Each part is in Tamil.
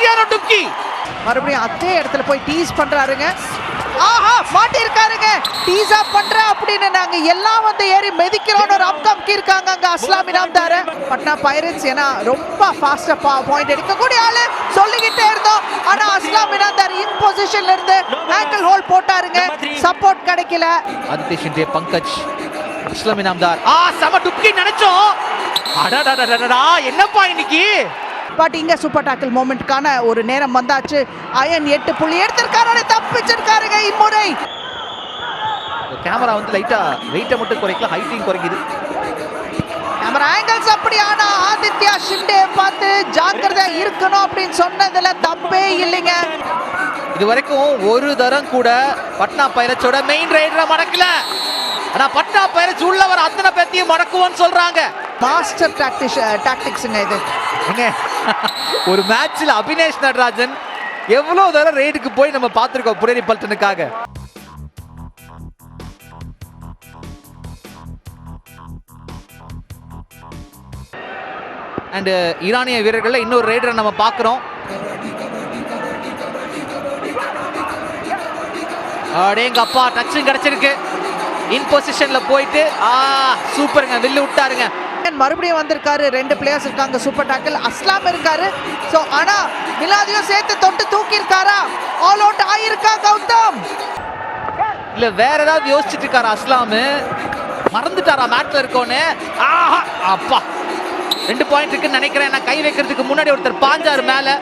சரியான டுக்கி. மறுபடியும் அதே இடத்துல போய் டீஸ் பண்றாருங்க. ஆஹா மாட்டிருக்காருங்க டீஸா பண்ற அப்படின்னு நாங்க எல்லாம் வந்து ஏறி மிதிக்கிறோம்னு ஒரு அம்கம்கி இருக்காங்க அங்க அஸ்லாம் இனாம்தார பட்னா பைரட்ஸ் ஏன்னா ரொம்ப ஃபாஸ்டா பாயிண்ட் எடுக்கக்கூடிய ஆளு சொல்லிக்கிட்டே இருந்தோம். ஆனா அஸ்லாம் இனாம்தார் இன் பொசிஷன்ல இருந்து ஆங்கிள் ஹோல் போட்டாருங்க. சப்போர்ட் கிடைக்கல. ஷிண்டே பங்கஜ் இஸ்லாமி நாம்தார். ஆ செம டுக்கி நினைச்சோம். அடடடடடா என்னப்பா இன்னைக்கு? பட் இங்க சூப்பர் டாக்கிள் மூமெண்ட்கான ஒரு நேரம் வந்தாச்சு. அயன் எட்டு புள்ளி எடுத்திருக்காரு தப்பிச்சிருக்காருங்க இம்முறை கேமரா வந்து லைட்டா வெயிட்டை மட்டும் குறைக்கல ஹைட்டையும் குறைக்குது. கேமரா ஆங்கிள்ஸ் அப்படி ஆனா ஆதித்யா ஷிண்டே பார்த்து ஜாக்கிரதையா இருக்கணும் அப்படின்னு சொன்னதுல தப்பே இல்லைங்க. இது வரைக்கும் ஒரு தரம் கூட பட்னா பைரட்ஸோட மெயின் ரைடரை மடக்கல. ஆனா பட்னா பைரட்ஸ் உள்ள வர அத்தனை பேத்தையும் மடக்குவோன்னு சொல்றாங்க. மாஸ்டர் டாக்டிக்ஸ் டாக்டிக்ஸுங்க இது? ஒரு மேட்ச்ல அபினேஷ் நடராஜன் எவ்வளவு தூரம் ரைடுக்கு போய் நம்ம பார்த்திருக்கோம் புரேரி பல்டனுக்காக. அண்ட் ஈரானிய வீரர்கள்ல இன்னொரு ரைடரை நம்ம பார்க்குறோம். அடேங்க அப்பா டச்சும் கிடைச்சிருக்கு. இன் பொசிஷன்ல போயிட்டு ஆ சூப்பருங்க. வில்லு விட்டாருங்க. மறுபடியும் வந்திருக்காரு. ரெண்டு பிளேயர்ஸ் இருக்காங்க. சூப்பர் டாக்கிள் அஸ்லாம் இருக்காரு. ஸோ ஆனா மிலாதியும் சேர்த்து தொட்டு தூக்கி இருக்காரா ஆல் அவுட் ஆயிருக்கா கௌதம்? இல்ல வேற ஏதாவது யோசிச்சுட்டு இருக்காரா அஸ்லாமு? மறந்துட்டாரா மேட்ல இருக்கோன்னு? ஆஹா அப்பா. ரெண்டு பாயிண்ட் இருக்குன்னு நினைக்கிறேன். நான் கை வைக்கிறதுக்கு முன்னாடி ஒருத்தர் பாஞ்சாரு மேல.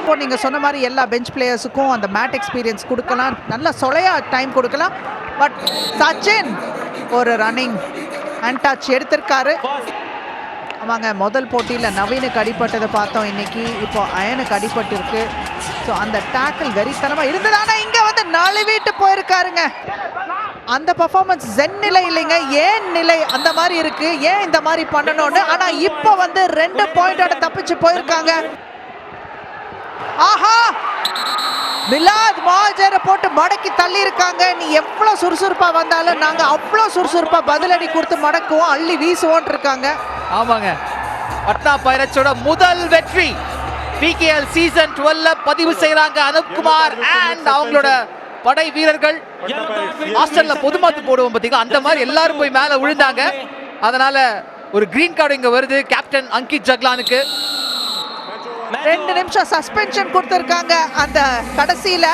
இப்போ நீங்க சொன்ன மாதிரி எல்லா பெஞ்ச் பிளேயர்ஸுக்கும் அந்த மேட் எக்ஸ்பீரியன்ஸ் கொடுக்கலாம். நல்ல சொலையா டைம் கொடுக்கலாம். பட் சச்சின் ஒரு ரன்னிங் அண்ட் டச் எடுத்திருக்காரு. ஆமாங்க முதல் போட்டியில் நவீனுக்கு அடிப்பட்டதை பார்த்தோம். இன்னைக்கு இப்போ அயனுக்கு அடிபட்டிருக்கு. ஸோ அந்த டேக்கிள் வெறித்தனமாக இருந்தது. ஆனால் இங்கே வந்து நழுவிட்டு போயிருக்காருங்க. அந்த பர்ஃபார்மன்ஸ் ஜென் நிலை இல்லைங்க. ஏன் நிலை அந்த மாதிரி இருக்கு? ஏன் இந்த மாதிரி பண்ணணும்னு? ஆனால் இப்போ வந்து ரெண்டு பாயிண்டோட தப்பிச்சு போயிருக்காங்க. ஆஹா! மிலாத் மாஜரை போட்டு மடக்கி தள்ளி இருக்காங்க நீ எவ்வளவு சுறுசுறுப்பா வந்தாலும் நாங்க அவ்வளவு சுறுசுறுப்பா பதிலடி கொடுத்து மடக்குவோம் அள்ளி வீசுவோம் இருக்காங்க ஆமாங்க. பட்னா பைரட்ஸோட முதல் வெற்றி பிகேஎல் சீசன் 12 பதிவு செய்றாங்க அனுப்குமார் அண்ட் அவங்களோட படை வீரர்கள். ஹாஸ்டல்ல பொதுமாத்து போடுவோம் பாத்தீங்களா? அந்த மாதிரி எல்லாரும் போய் மேல விழுந்தாங்க. அதனால ஒரு கிரீன் கார்டு இங்க வருது. கேப்டன் அங்கித் ஜக்லானுக்கு. ரெண்டு நிமிஷம் சஸ்பென்ஷன் கொடுத்துருக்காங்க அந்த கடைசியில.